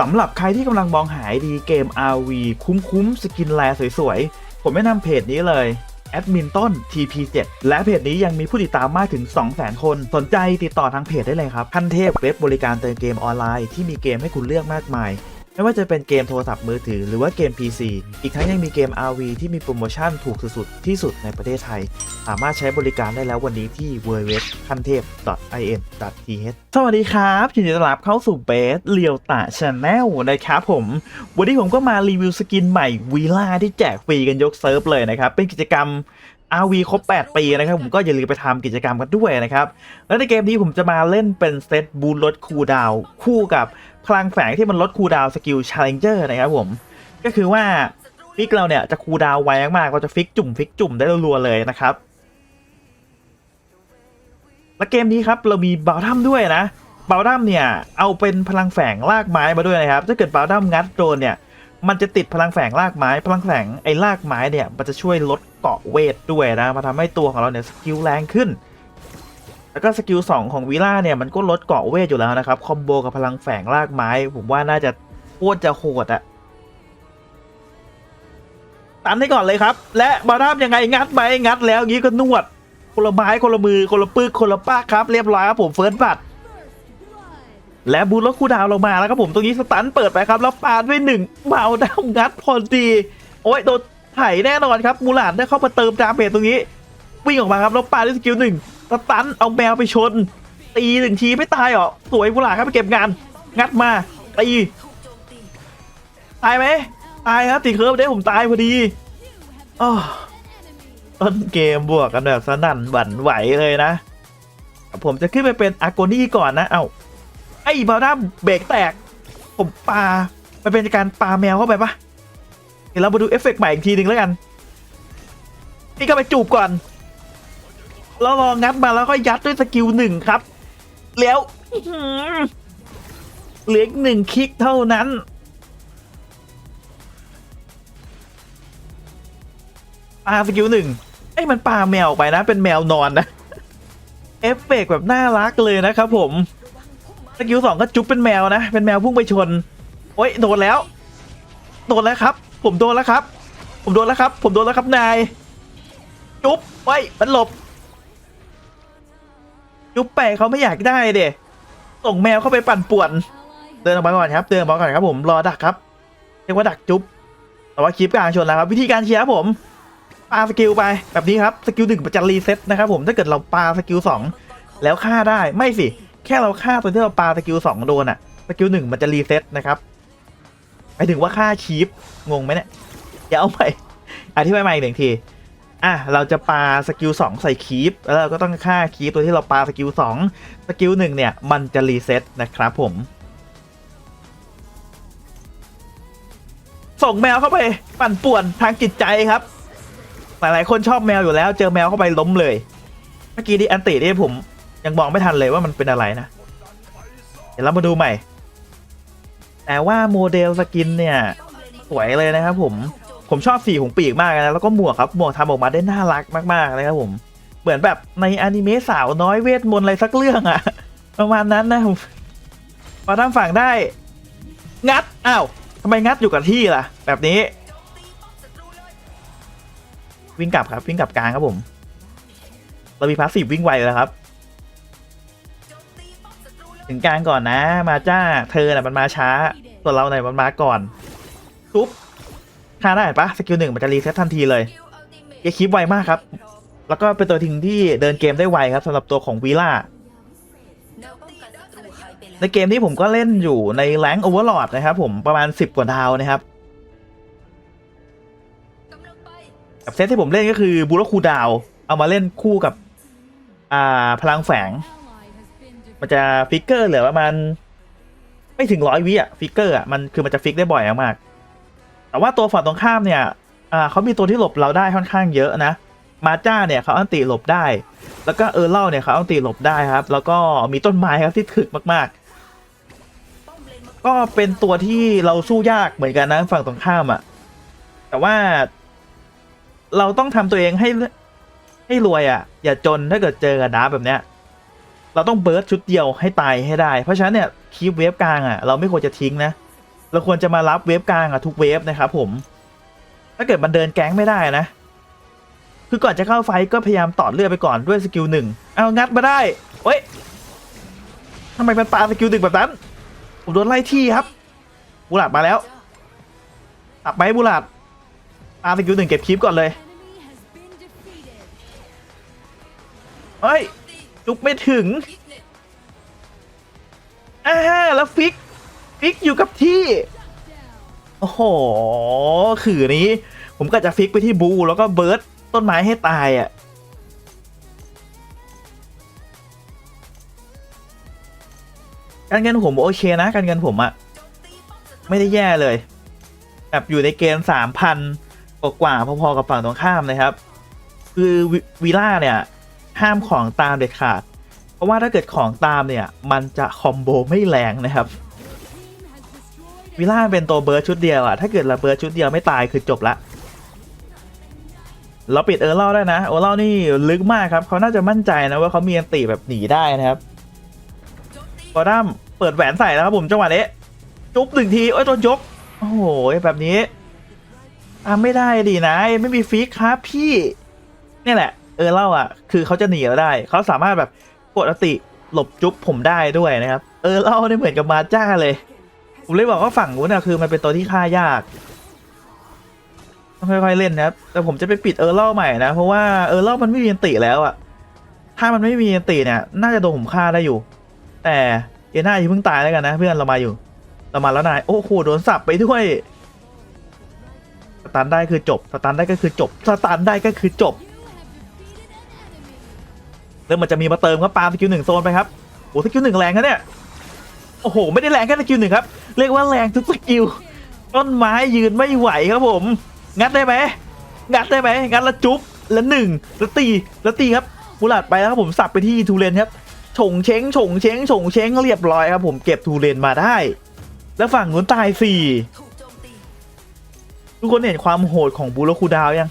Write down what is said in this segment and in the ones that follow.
สำหรับใครที่กำลังมองหาดีเกม RV คุ้มๆ สกินแลสวยๆ ผมแนะนำเพจนี้เลยแอดมินต้น TP7 และเพจนี้ยังมีผู้ติดตามมากถึง 200,000 คน สนใจติดต่อทางเพจได้เลยครับ ขั้นเทพเว็บบริการเติมเกมออนไลน์ที่มีเกมให้คุณเลือกมากมาย ไม่ว่าจะเป็นเกมโทรศัพท์มือถือหรือว่าเกม PC อีกทั้งยังมีเกม RV ที่มีโปรโมชั่นถูกสุดๆที่สุดในประเทศไทย สามารถใช้บริการได้แล้ววันนี้ที่ www ขั้นเทพ .in.th สวัสดีครับยินดีต้อนรับเข้าสู่เบสเลียวตาชาแนลนะครับผม วันนี้ผมก็มารีวิวสกินใหม่วีล่าที่แจกฟรีกันยกเซิร์ฟเลยนะครับ เป็นกิจกรรม RV ครบ 8 ปีนะครับ ผมก็อย่าลืมไปทำกิจกรรมกันด้วยนะครับ แล้วในเกมนี้ผมจะมาเล่นเป็นเซตบูลลดคูดาวคู่กับพลังแฝงที่มันลดคูดาวสกิล Challenger นะครับผม ก็คือว่าฟิกเราเนี่ยจะคูดาวไวมากๆเราจะฟิกจุ่มฟิกจุ่มได้รัวๆเลยนะครับ และเกมนี้ครับเรามีบาลดัมด้วยนะบาลดัมเนี่ยเอาเป็นพลังแฝงลากไม้มาด้วยนะครับ ถ้าเกิดบาลดัมงัดโดนเนี่ย มันจะติดพลังแฝงลากไม้พลังแฝงไอ้ลากไม้เนี่ยมันจะช่วยลดเกาะเวทด้วยนะมาทำให้ตัวของเราเนี่ยสกิลแรงขึ้น แล้วก็สกิล2ของวีล่าเนี่ยมันก็ลดเกาะเวทอยู่แล้วนะครับคอมโบกับพลังแฝงลากไม้ ผมว่าน่าจะโคตรจะโหดอะตันให้ก่อนเลยครับ และบาร์ามยังไงงัดไหมงัดแล้วงี้ก็นวดคนละไม้คนละมือคนละปึกคนละป้าครับเรียบร้อยครับผมเฟิร์สบัต และบูลล็อกคูดาวลงมาแล้วครับผมตรงนี้สตันเปิดไปครับ แล้วปาดด้วยหนึ่งเมาดาวงัดพอดี โอ้ยโดนไถแน่นอนครับมูหลานได้เข้ามาเติมดาเมจตรงนี้วิ่งออกมาครับแล้วปาดด้วยสกิลหนึ่งสตันเอาแมวไปชน ตีหนึ่งทีไม่ตายหรอสวยมูหลานครับไปเก็บงาน งัดมาตีตายไหมตายครับตีเคิร์ฟได้ผมตายพอดีอ้อต้นเกมบวกกันแบบสนั่นหวั่นไหวเลยนะ ผมจะขึ้นไปเป็นอาโกนี่ก่อนนะ เอา้า ไอ้บาดัมเบรกแตก ผมปามันเป็นการปาแมวเข้าไปปะเดี๋ยวเรามาดูเอฟเฟกต์ใหม่อีกทีหนึ่งแล้วกัน นี่ก็ไปจูบก่อน แล้วลองงัดมาแล้วก็ยัดด้วยสกิลหนึ่งครับ แล้วเหลืออีกหนึ่งคลิกเท่านั้น ปาสกิลหนึ่งไอ้มันปาแมวออกไปนะ เป็นแมวนอนนะ เอฟเฟกต์แบบน่ารักเลยนะครับผม สกิลสองก็จุ๊บเป็นแมวนะ เป็นแมวพุ่งไปชน โอ้ยโดนแล้ว โดนแล้วครับ ผมโดนแล้วครับ ผมโดนแล้วครับ ผมโดนแล้วครับนาย จุ๊บไว้มันหลบ จุ๊บไปเขาไม่อยากได้เดส่งแมวเข้าไปปั่นป่วน เดินออกมาก่อนครับ เดินออกมาก่อนครับ ผม รอดักครับ เรียกว่าดักจุ๊บ แต่ว่าคลิปกลางชนแล้วครับ วิธีการเชียร์ผม ปาสกิลไปแบบนี้ครับ สกิลหนึ่งมันจะรีเซ็ตนะครับผม ถ้าเกิดเราปาสกิลสองแล้วฆ่าได้ ไม่สิ แค่เราฆ่าตัวที่เราปาสกิลสองโดนอะสกิลหนึ่งมันจะรีเซ็ตนะครับหมายถึงว่าฆ่าคีปงงไหมเนี่ยเดี๋ยวเอาใหม่อธิบายใหม่อีกหนึ่งทีอะเราจะปาสกิลสองใส่คีปแล้วเราก็ต้องฆ่าคีปตัวที่เราปาสกิลสองสกิลหนึ่งเนี่ยมันจะรีเซ็ตนะครับผม ส่งแมวเข้าไปปั่นป่วนทางจิตใจครับ หลายๆคนชอบแมวอยู่แล้ว เจอแมวเข้าไปล้มเลย เมื่อกี้ที่อันตินี่ผม ยังมองไม่ทันเลยว่ามันเป็นอะไรนะ เดี๋ยวเรามาดูใหม่ แต่ว่าโมเดลสกินเนี่ย สวยเลยนะครับผม ผมชอบสีของปีกมากนะ แล้วก็หมวกครับ หมวกทำออกมาได้น่ารักมากๆเลยครับผม เหมือนแบบในอนิเมะสาวน้อยเวทมนต์อะไรสักเรื่องอะประมาณนั้นนะผมพอทำฝั่งได้ งัด อ้าวทำไมงัดอยู่กับที่ล่ะ แบบนี้ วิ่งกลับครับ วิ่งกลับกลางครับผม เรามีพาสซีฟวิ่งไวแล้วครับ ถึงกลางก่อนนะ มาจ้า เธอน่ะมันมาช้า ส่วนเราเนี่ยมันมาก่อนปุ๊บฆ่าได้ปะสกิลหนึ่งมันจะรีเซ็ตทันทีเลยเอคิปไวมากครับ แล้วก็เป็นตัวทิ้งที่เดินเกมได้ไวครับสำหรับตัวของวีล่าในเกมนี้ผมก็เล่นอยู่ในแรงโอเวอร์ลอดนะครับผมประมาณ 10 กว่าดาวนะครับกับเซตที่ผมเล่นก็คือบูรคูดาว เอามาเล่นคู่กับ อ่าพลังแฝง มันจะฟิกเกอร์เหลือประมาณไม่ถึงร้อยวิอะฟิกเกอร์อะมันคือมันจะฟิกได้บ่อยมาก แต่ว่าตัวฝั่งตรงข้ามเนี่ยอ่าเขามีตัวที่หลบเราได้ค่อนข้างเยอะนะ มาจ้าเนี่ยเขาอันติหลบได้ แล้วก็เออร์เล่าเนี่ยเขาอันติหลบได้ครับ แล้วก็มีต้นไม้ครับที่ถึกมากๆ ก็เป็นตัวที่เราสู้ยากเหมือนกันนะฝั่งตรงข้ามอะ่ะแต่ว่า เราต้องทำตัวเองให้ให้รวยอะ่ะอย่าจนถ้าเกิดเจอกับดาร์แบบเนี้ย เราต้องเบิร์ดชุดเดียวให้ตายให้ได้ เพราะฉะนั้นเนี่ยคีบเวฟกลางอะ่ะเราไม่ควรจะทิ้งนะ เราควรจะมารับเวฟกลางอะ่ะทุกเวฟนะครับผม ถ้าเกิดมันเดินแก๊งไม่ได้นะ คือก่อนจะเข้าไฟก็พยายามต่อเลือดไปก่อนด้วยสกิลหนึ่งเอางัดมาได้เฮ้ยทำไมมันปาสกิลหนึ่งแบบนั้นผมโดนไล่ที่ครับบูลาดมาแล้วตับไหมบูลาดปาสกิลหนึ่งเก็บคลิปก่อนเลยเฮ้ย จุกไม่ถึงอ่าแล้วฟิก ฟิกอยู่กับที่ โอ้โห ขื่อนี้ ผมก็จะฟิกไปที่บูแล้วก็เบิร์ดต้นไม้ให้ตายอะ่ะการเงินผมโอเคนะการเงินผมอะไม่ได้แย่เลย แบบอยู่ในเกณฑ์สามพันกว่าๆพอๆกับฝั่งตรงข้ามนะครับ คือวิล่าเนี่ย ห้ามของตามเด็ดขาด เพราะว่าถ้าเกิดของตามเนี่ย มันจะคอมโบไม่แรงนะครับวิล่าเป็นตัวเบิร์ดชุดเดียวอะถ้าเกิดเราเบิร์ดชุดเดียวไม่ตายคือจบละเราปิดเออร์เล่าได้นะเออร์เล่านี่ลึกมากครับเขาน่าจะมั่นใจนะว่าเขามีอันติแบบหนีได้นะครับกอดัมเปิดแหวนใส่แล้วครับผมจังหวะนี้จุ๊บหนึ่งทีโอ้ยโดนยกโอ้โหแบบนี้ทำไม่ได้ดีนะ ไม่มีฟิกครับพี่ นี่แหละ เออเล่าอะ คือเขาจะหนีเราได้ เขาสามารถแบบปกติหลบจุ๊บผมได้ด้วยนะครับ เออเล่าเนี่ยเหมือนกับมาจ้าเลย ผมเลยบอกว่าฝั่งนู้นน่ะคือมันเป็นตัวที่ฆ่ายากต้องค่อยๆเล่นนะครับ แต่ผมจะไปปิดเออร์เล่าใหม่นะ เพราะว่าเออร์เล่ามันไม่มีอันติแล้วอะถ้ามันไม่มีอันติเนี่ย น่าจะโดนผมฆ่าได้อยู่ แต่เอน่าอย่าเพิ่งตายแล้วกันนะ เพื่อนเรามาอยู่ เรามาแล้วนาย โอ้โหโดนสับไปด้วย สตันได้คือจบ สตันได้ก็คือจบ สตันได้ก็คือจบ แล้วมันจะมีมาเติมครับปาสกิลหนึ่งโซนไปครับโอ้สกิลหนึ่งแรงนะเนี่ยโอ้โหไม่ได้แรงแค่สกิลหนึ่งครับเรียกว่าแรงทุกสกิลต้นไม้ยืนไม่ไหวครับผม งัดได้ไหมงัดได้ไหมงัดแล้วจุ๊บแล้วหนึ่งแล้วตีแล้วตีครับบุลาดไปแล้วครับผมสับไปที่ทูเลนครับฉงเช้งฉงเช้งฉงเช้งเรียบร้อยครับผมเก็บทูเลนมาได้ แล้วฝั่งนู้นตายสี่ทุกคนเห็นความโหดของบูโรคูดาวยัง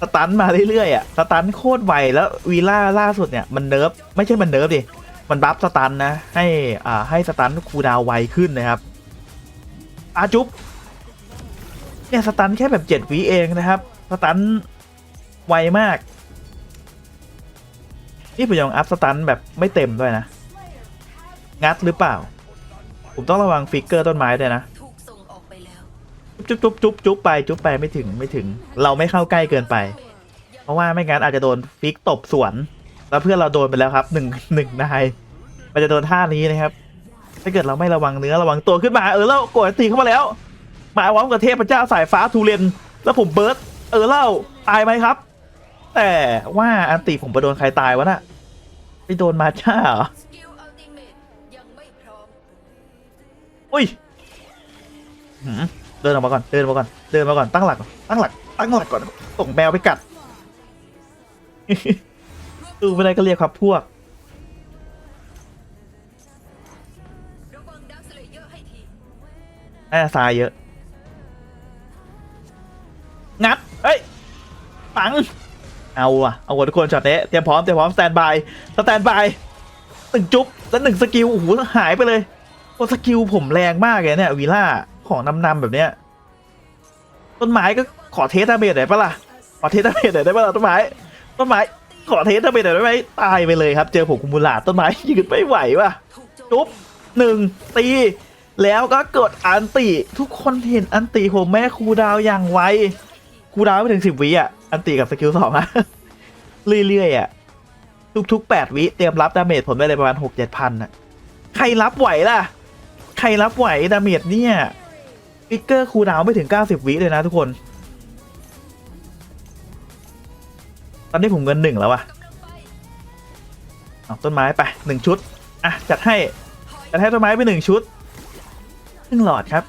สตันมาเรื่อยๆอะสตันโคตรไวแล้ววีล่าล่าสุดเนี่ยมันเนิร์ฟไม่ใช่มันเนิร์ฟดิมันบัฟสตันนะ ให้อ่าให้สตันคูดาวไวขึ้นนะครับอาจุ๊บเนี่ยสตันแค่แบบเจ็ดวิเองนะครับสตันไวมาก นี่ผมยังอัพสตันแบบไม่เต็มด้วยนะ งัดหรือเปล่า ผมต้องระวังฟิกเกอร์ต้นไม้ด้วยนะ จุ๊บจุ๊บจุ๊บจุ๊บไปจุ๊บไปไม่ถึงไม่ถึง เราไม่เข้าใกล้เกินไป เพราะว่าไม่งั้นอาจจะโดนฟิกตบสวน แล้วเพื่อนเราโดนไปแล้วครับหนึ่งหนึ่งนายมันจะโดนท่านี้นะครับ ถ้าเกิดเราไม่ระวังเนื้อระวังตัวขึ้นมาเออแล้วกดตีเข้ามาแล้ว มาพร้อมกับเทพเจ้าสายฟ้าทูเรนแล้วผมเบิร์ดเออเล่าตายไหมครับ แต่ว่าอันติผมไปโดนใครตายวะน่ะไปโดนมาช่าเหรอสกิลอัลติเมตยั เดินออกมาก่อน เดินมาก่อน เดินมาก่อน ตั้งหลัก ตั้งหลัก ตั้งหลักก่อนส่งแมวไปกัดดูไม่ได้ก็เรียกครับพวกระวังดักสเลเยอร์ให้ทีแน่าทรายเยอะ งัด เฮ้ยปัง เอาอะเอาหมดทุกคนช็อตนี้เตรียมพร้อม เตรียมพร้อม สแตนบาย สแตนบายหนึ่งจุ๊บ แล้วหนึ่งสกิล โอ้โห หายไปเลยโอ้สกิลผมแรงมากเลยเนี่ยวีล่า ของนำๆแบบเนี้ยต้นไม้ก็ขอเทสดาเมจหน่อยปะล่ะขอเทสดาเมจหน่อยได้ปะล่ะต้นไม้ต้นไม้ขอเทสดาเมจหน่อยได้ไหมตายไปเลยครับเจอผมคุมูลาต้นไม้ยืนไม่ไหวว่ะจมจุ๊บหนึ่งตีแล้วก็กดอันติทุกคนเห็นอันติผมแม่ครูดาวอย่างไวครูดาวไม่ถึงสิบวิอะอันติกับสกิลสองอะเรื่อยๆอะทุกๆแปดวิเตรียมรับดาเมจผมได้เลยประมาณหกเจ็ดพันอะใครรับไหวล่ะ ใครรับไหวดาเมจเนี่ย ฟิกเกอร์ครูดาวไม่ถึงเก้าสิบวิเลยนะทุกคน ตอนนี้ผมเงินหนึ่งแล้วอะเอาต้นไม้ไปหนึ่งชุด อะ จัดให้ จัดให้ต้นไม้ไปหนึ่งชุดครึ่งหลอดครับ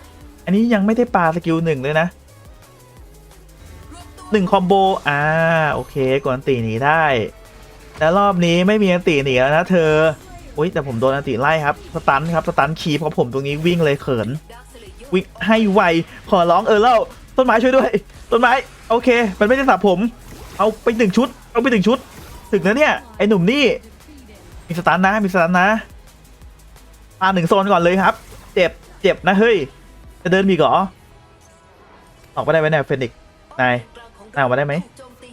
อันนี้ยังไม่ได้ปลาสกิลหนึ่งเลยนะหนึ่งคอมโบ อ่า โอเคกดอันตีหนีได้ แล้วรอบนี้ไม่มีอันตีหนีแล้วนะเธอ อุ้ยแต่ผมโดนอันตีไล่ครับ สตันครับ สตันคีเพราะผมตรงนี้วิ่งเลยเขิน วิ่งให้ไว ขอร้องเออเล่าต้นไม้ช่วยด้วย ต้นไม้ โอเค มันไม่ได้สับผม เอาไปหนึ่งชุด เอาไปหนึ่งชุด ถึงแล้วเนี่ย ไอหนุ่มนี่ มีสตาร์นะ มีสตาร์นะปาหนึ่งโซนก่อนเลยครับ เจ็บ เจ็บนะเฮ้ย จะเดินมีเหรอออกมาได้ไหมเนี่ยเฟนิกนายกลางของนายออกมาได้ไหมถูกมตี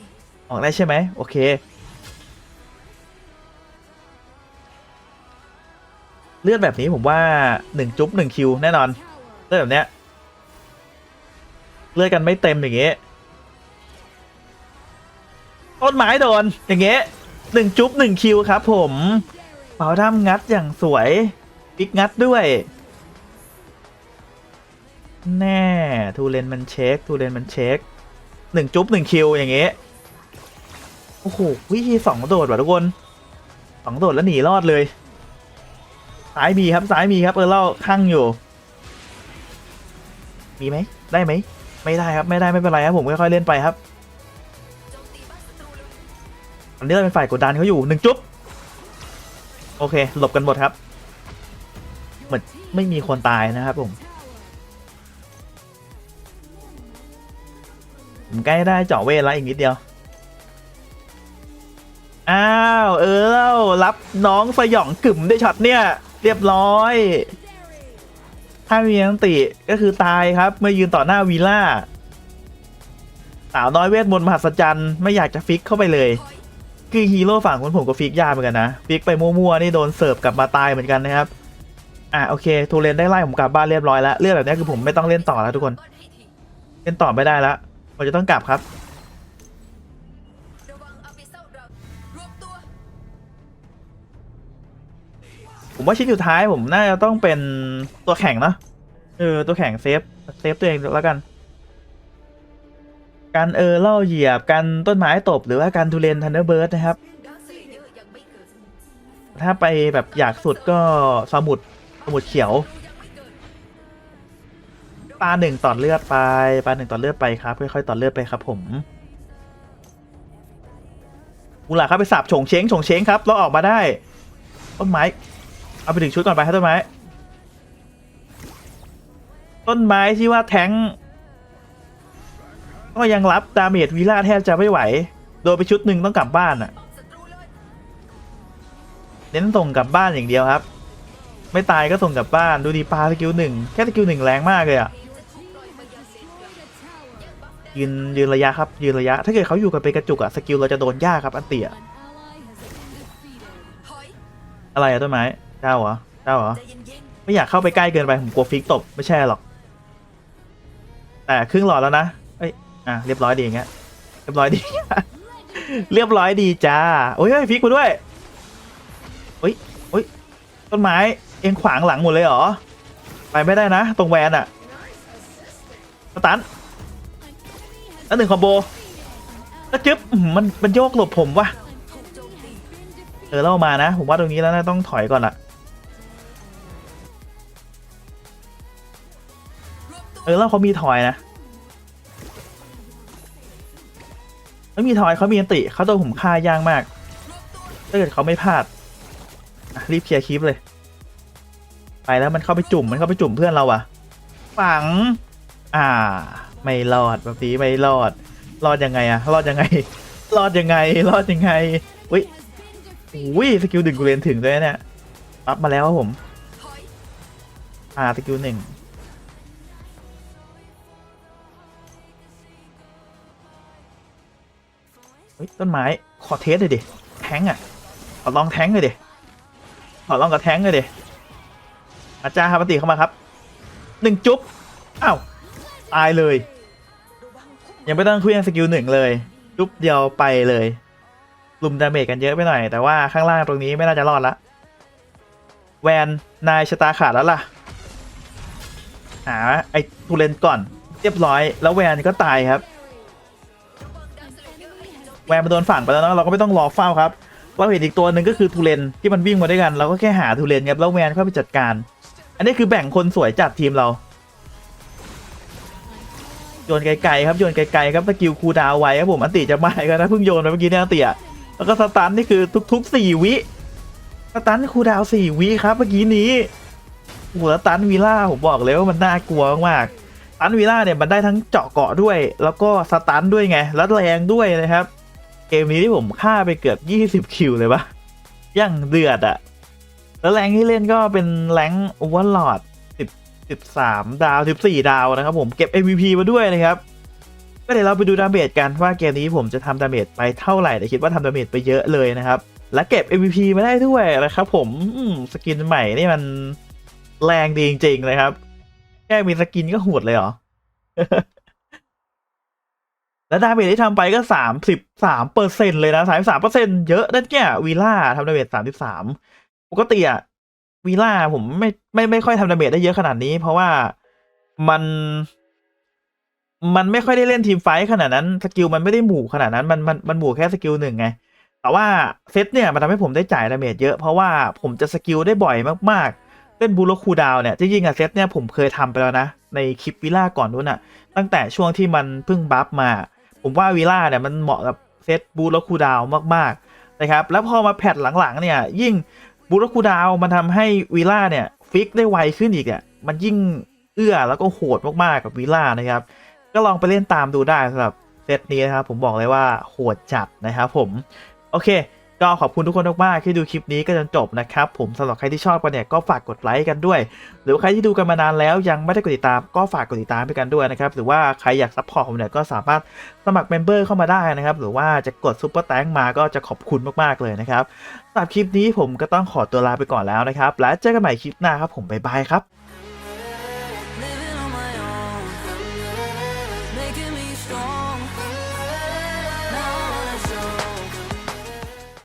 ออกได้ใช่ไหม โอเค เลือดแบบนี้ผมว่าหนึ่งจุ๊บหนึ่งคิวแน่นอน เลือดแบบเนี้ยเลือดกันไม่เต็มอย่างเงี้ยต้นไม้โดนอย่างเงี้ยหนึ่งจุ๊บหนึ่งคิวครับ ผมเป่าด้ามงัดอย่างสวยปิกงัดด้วย แน่ทูเลนมันเช็คทูเลนมันเช็คหนึ่งจุ๊บหนึ่งคิวอย่างเงี้ยโอ้โหวิธีสองโดดว่ะทุกคนสองโดดแล้วหนีรอดเลย ซ้ายมีครับซ้ายมีครับเออเล่าข้างอยู่ มีไหมได้ไหมไม่ได้ครับไม่ได้ไม่เป็นไรครับผมค่อยๆเล่นไปครับโจมตีบ้านศันนี้เราเป็นฝ่ายกดดันเขาอยู่หนึ่งจุ๊บโอเค หลบกันหมดครับ เหมือนไม่มีคนตายนะครับผมผมใกล้ได้เจาะเวทแล้วอีกนิดเดียว อ้าว เออรับน้องสยองกึ่มได้วยช็อตเนี่ย เรียบร้อย ถ้ามีอันติก็คือตายครับ เมื่อยืนต่อหน้าวีล่าสาวน้อยเวทมนต์มหัศจรรย์ไม่อยากจะฟิกเข้าไปเลย คือฮีโร่ฝั่งคนผมก็ฟิกยากเหมือนกันนะ ฟิกไปมั่วๆนี่โดนเสิร์ฟกลับมาตายเหมือนกันนะครับ อะโอเคทูเรนได้ไล่ผมกลับบ้านเรียบร้อยแล้วเรื่องแบบนี้คือผมไม่ต้องเล่นต่อแล้วทุกคน เล่นต่อไม่ได้แล้วผมจะต้องกลับครับ ผมว่าชิ้นสุดท้ายผมน่าจะต้องเป็นตัวแข่งเนอะเออตัวแข่งเซฟเซฟตัวเองแล้วกัน การเออเล่าเหยียบการต้นไม้ตบหรือว่าการทูเรนทันเดอร์เบิร์ดนะครับ ถ้าไปแบบอยากสุดก็สมุดสมุดเขียวปลาหนึ่งตอดเลือดไปปลาหนึ่งตอดเลือดไปครับค่อยๆตอดเลือดไปครับ ผมมูหลาครับไปสับฉงเช้งฉงเช้งครับเราออกมาได้ต้นไม้ เอาไปถึงชุดก่อนไปครับต้นไม้ ต้นไม้ที่ว่าแทงก็ยังรับดาเมจวีล่าแทบจะไม่ไหว โดนไปชุดหนึ่งต้องกลับบ้านอะเน้นส่งกลับบ้านอย่างเดียวครับ ไม่ตายก็ส่งกลับบ้านดูดีปลาสกิลหนึ่งแค่สกิลหนึ่งแรงมากเลยอะยืนยืนระยะครับยืนระยะ ถ้าเกิดเขาอยู่กันเป็นกระจุกอะสกิลเราจะโดนยากครับอันเตียอะไรอะต้นไม้ เจ้าเหรอเจ้าเหรอ ไม่อยากเข้าไปใกล้เกินไป ผมกลัวฟิกตบ ไม่ใช่หรอก แต่ครึ่งหลอดแล้วนะ เอ้ย อะ เรียบร้อยดีอย่างเงี้ย เรียบร้อยดี เรียบร้อยดีจ้า โอ้ยฟิกมาด้วยโอ้ยโอ้ย ต้นไม้ เอ็งขวางหลังหมดเลยเหรอ ไปไม่ได้นะ ตรงแวนอะสตันแล้วหนึ่งคอมโบแล้วจึ๊บ มันมันโยกหลบผมว่ะเออเล่ามานะ ผมว่าตรงนี้แล้วนะต้องถอยก่อนละ เออเล่าเขามีถอยนะไม่มีถอยเขามีอันติเขาโดนผมฆ่ายากมาก ถ้าเกิดเขาไม่พลาดรีบเคลียร์คลิปเลย ไปแล้วมันเข้าไปจุ่มมันเข้าไปจุ่มเพื่อนเราอะฝัง อ่า ไม่รอดแบบนี้ไม่รอด รอดยังไงอะรอดยังไง รอดยังไง รอดยังไงอุ้ยอุ้ยสกิลดึงกูเรียนถึงด้วยเนี่ยปั๊บมาแล้วครับผมอยอ่าสกิลหนึ่ง ต้นไม้ขอเทสเลยดิแทงอะขอลองแทงเลยดิขอลองกับแทงเลยดิอาจารย์ครับปฏิเข้ามาครับหนึ่งจุ๊บอ้าวตายเลย ยังไม่ต้องคุยสกิลหนึ่งเลย จุ๊บเดียวไปเลยลุมดาเมจกันเยอะไปหน่อย แต่ว่าข้างล่างตรงนี้ไม่น่าจะรอดละแวนนายชะตาขาดแล้วล่ะหาไอ้ทูเลนก่อน เรียบร้อยแล้วแวนก็ตายครับ แวนมาโดนฝั่งไปแล้วเนะเราก็ไม่ต้องรอเฝ้าครับเราเห็นอีกตัวหนึ่งก็คือทูเลนที่มันวิ่งมาด้วยกัน เราก็แค่หาทูเลนครับแล้วแวนเข้าไปจัดการ อันนี้คือแบ่งคนสวยจัดทีมเราโยนไกลๆครับโยนไกลๆครับสกิลคูดาวไว้ครับผมอันติจะไมาอีกันะเพิ่งโยนไปเมื่อกี้เนี่ยอันติอะแล้วก็สตันนี่คือทุกๆสี่วิสตันคูดาวสี่วิครับเมื่อกี้นี้โอ้โหแล้วตันวีล่าผมบอกเลยว่ามันน่ากลัวมากๆตันวีล่าเนี่ยมันได้ทั้งเจาะเกาะด้วย แล้วก็สตันด้วยไงแล้วแรงด้วยนะครับ มนี้ที่ผมฆ่าไปเกือบ 20 คิวเลยปะย่างเดือดอะแล้วแรงที่เล่นก็เป็นแรงโอเวอร์ลอด10 13 ดาว 14 ดาวนะครับผมเก็บ MVP มาด้วยนะครับก็เดี๋ยวเราไปดูดาเมจกันว่าเกมนี้ผมจะทำดาเมจไปเท่าไหร่แต่คิดว่าทำดาเมจไปเยอะเลยนะครับ และเก็บ MVP มาได้ด้วยนะครับผมสกินใหม่นี่มันแรงดีจริงๆเลยครับ แค่มีสกินก็โหดเลยเหรอ แล้วดาเมจที่ทำไปก็สามสิบสามเปอร์เซ็นเลยนะสามสามเปอร์เซ็นเยอะนั่นเนี่ยวีล่าทำดาเมจสามสิบสามปกติอะวีล่าผมไม่ไม่ไม่ค่อยทำดาเมจได้เยอะขนาดนี้ เพราะว่ามัน มันไม่ค่อยได้เล่นทีมไฟท์ขนาดนั้นสกิลมันไม่ได้หมู่ขนาดนั้นมันมันมันหมู่แค่สกิลหนึ่งไงแต่ว่าเซตเนี่ยมันทำให้ผมได้จ่ายดาเมจเยอะเพราะว่าผมจะสกิลได้บ่อยมากๆเล่นบูลคูดาวเนี่ยจริงๆอะเซตเนี่ยผมเคยทำไปแล้วนะในคลิปวิล่าก่อนนู้นอะตั้งแต่ช่วงที่มันเพิ่งบัฟมา ผมว่าวีล่าเนี่ยมันเหมาะกับเซตบูลคูดาวมากๆนะครับแล้วพอมาแพทหลังๆเนี่ยยิ่งบูลคูดาวมันทำให้วีล่าเนี่ยฟิกได้ไวขึ้นอีกอะมันยิ่งเอื้อแล้วก็โหดมากๆกับวีล่านะครับก็ลองไปเล่นตามดูได้สำหรับเซตนี้นะครับผมบอกเลยว่าโหดจัดนะครับผม โอเค ก็ขอบคุณทุกคนมากๆที่ดูคลิปนี้ก็จนจบนะครับ ผมสำหรับใครที่ชอบกันเนี่ยก็ฝากกดไลค์กันด้วย หรือว่าใครที่ดูกันมานานแล้วยังไม่ได้กดติดตามก็ฝากกดติดตามไปกันด้วยนะครับ หรือว่าใครอยากซัพพอร์ตผมเนี่ยก็สามารถสมัครเมมเบอร์เข้ามาได้นะครับ หรือว่าจะกดซุปเปอร์แตงมาก็จะขอบคุณมากๆเลยนะครับสำหรับคลิปนี้ผมก็ต้องขอตัวลาไปก่อนแล้วนะครับ และเจอกันใหม่คลิปหน้าครับผมบ๊ายบายครับ